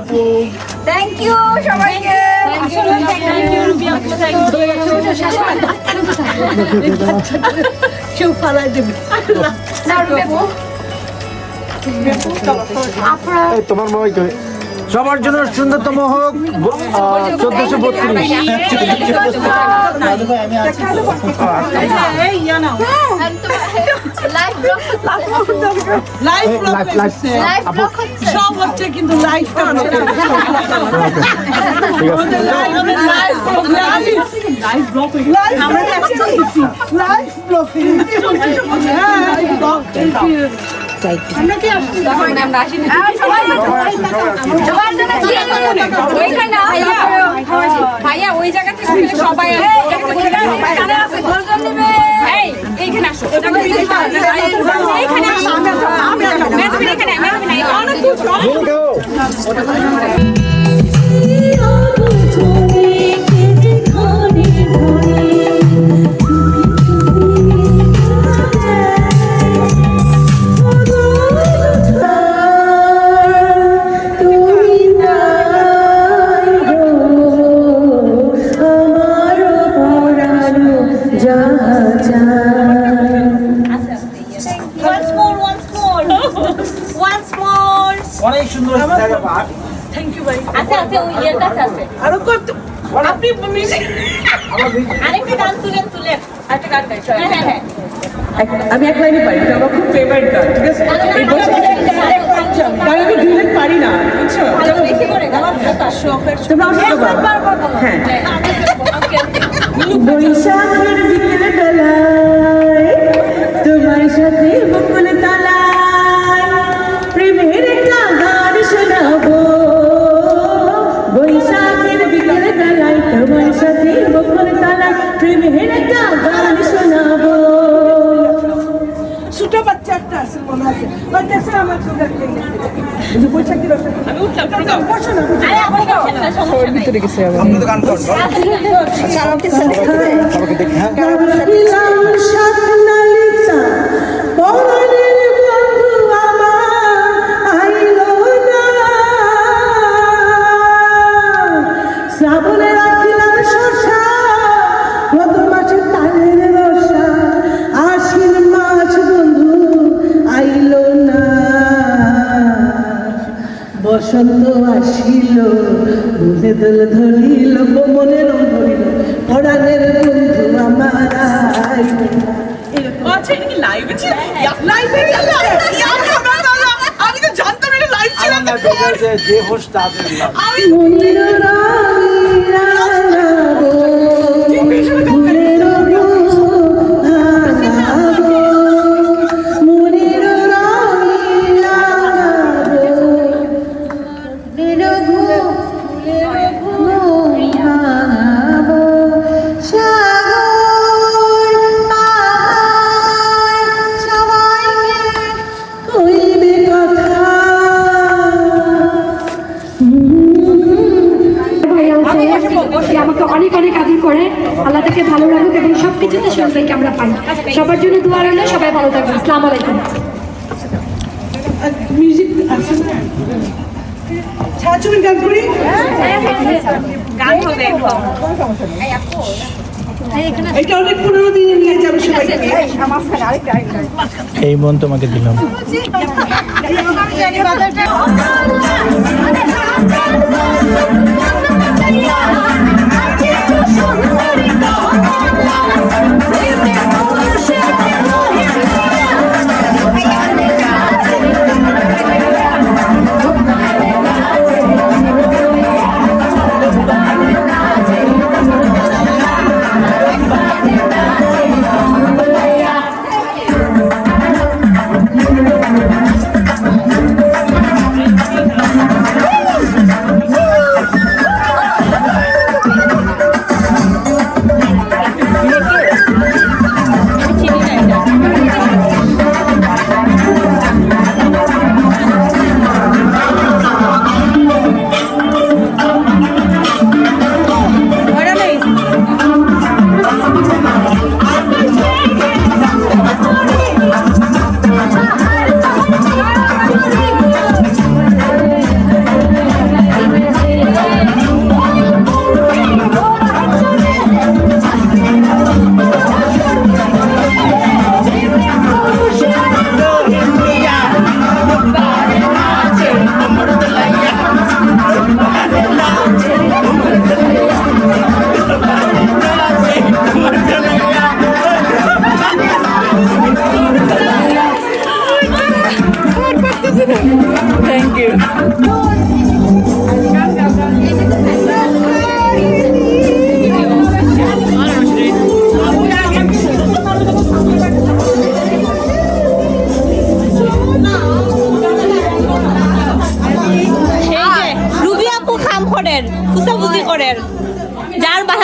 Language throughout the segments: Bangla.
আপু থ্যাংক ইউ সবাইকে তোমার মই তো সবার জন্য সুন্দরতম হোক চোদ্দশো বত্রিশ live blog live blog live live live blog হচ্ছে সব হচ্ছে কিন্তু লাইভটা লাইভ ব্লগ আমরা লাইভ ব্লগ আমরা কি আসছি? সবার জন্য ওইখানে ভাইয়া ওই জায়গা থেকে সবাই এই এখানে থ্যাংক ইউ ভাই আছে আছে ওই ইয়ের আছে। আরও কত? আপনি মিউজিক আরেকটা গান তুলেন তুলেন। আরেকটা গান গাই হ্যাঁ হ্যাঁ হ্যাঁ। আমি এক লাইনে পারি এটা আমার খুব ফেভারিট গান ঠিক আছে? এই বসে গান আমি দুই লাইন পারি না বুঝছ? তোমরা হ্যাঁ। বৈশাখের প্রেমের একটা গান শোনাবো ছোট বাচ্চা একটা আছে মনে আছে ওই দেশে আমার ছোট বৈশাখের আমি বসন্ত আসিল মনে দোল ধরিল মনে রং ধরিল পরাণের বন্ধু আমার আচ্ছা এটা কি লাইভ ছিল? লাইভ ছিল। আমি তো জানতাম এটা লাইভ ছিল। যে হোস্ট তাদের নাম। তাকে ভালো রাখুক এবং সব কিছুতে সবাইকে আমরা পাই। সবার জন্য দোয়া রইল সবাই ভালো থাকবেন। আসসালামু আলাইকুম। মিউজিক আছে? না গান করি? গান হবে এটা অনেক পনেরো দিনে নিয়ে যাবে সবাইকে। এই মন তোমাকে দিলাম। Baby.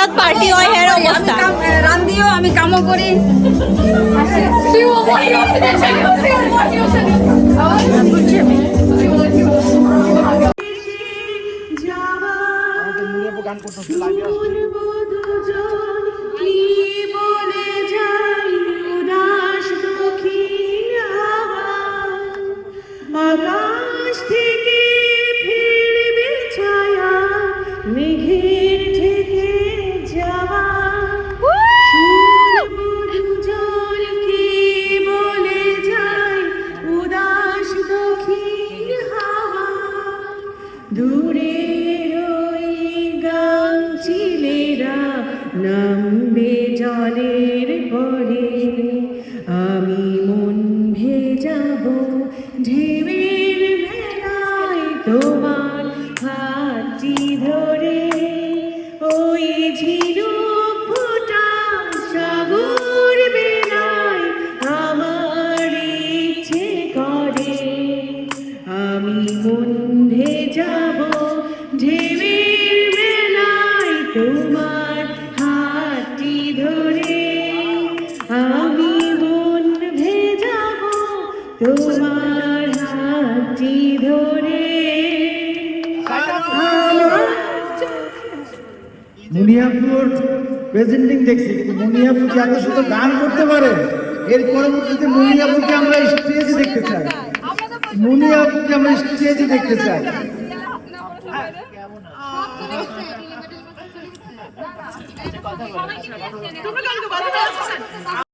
বাসাত পার্টি হয় হের অবস্থা। রান্দিও আমি কামও করি। গান করতেছে লাইভে আকাশ থেকে ফিরবে ছায়া মেঘের নামবে জলের পরে আমি মন ভেজাবো ঢেউয়ের মুনিয়াপুর প্রেজেন্টিং দেখছি কিন্তু মুনিয়াপুর কি এত শুধু গান করতে পারে। এর পরবর্তীতে মুনিয়াপুরকে আমরা স্টেজে দেখতে চাই। মুনিয়াপুরকে আমরা স্টেজে দেখতে চাই। Like